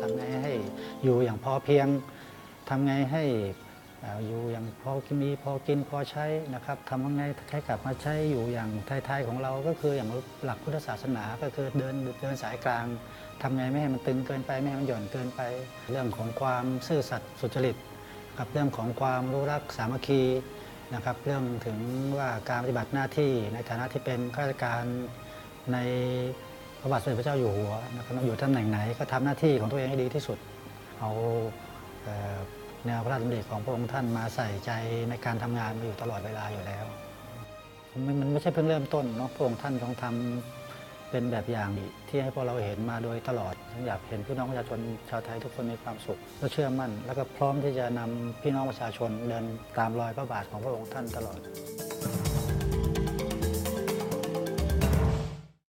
ทำไงให้อยู่อย่างพอเพียงทำไงให้เอ่ออยู่อย่างพอมีพอกินพอใช้นะครับทำยังไงให้กลับมาใช้อยู่อย่างไทยๆของเราก็คืออย่างหลักพุทธศาสนาก็คือเดินเดินสายกลางทำไงไม่ให้มันตึงเกินไปไม่ให้มันหย่อนเกินไป เรื่องของความซื่อสัตย์สุจริต กับเรื่องของความรู้รักสามัคคีนะครับ เรื่องถึงว่าการปฏิบัติหน้าที่ในฐานะที่เป็นข้าราชการใน พระบาทสมเด็จพระเจ้าอยู่หัวนะครับอยู่ตำแหน่งไหนก็ทำหน้าที่ของตัวเองให้ดีที่สุด เอาแนวพระราชดำริของพระองค์ท่านมาใส่ใจในการทำงานมาอยู่ตลอดเวลาอยู่แล้วมันไม่ใช่เพิ่งเริ่มต้นเนาะพระองค์ท่านทรงทำเป็นแบบอย่างที่ให้พวกเราเห็นมาโดยตลอดอยากเห็นพี่น้องประชาชนชาวไทยทุกคนมีความสุขและเชื่อมั่น แล้วก็พร้อมที่จะนำพี่น้องประชาชนเดินตามรอยพระบาทของพระองค์ท่านตลอด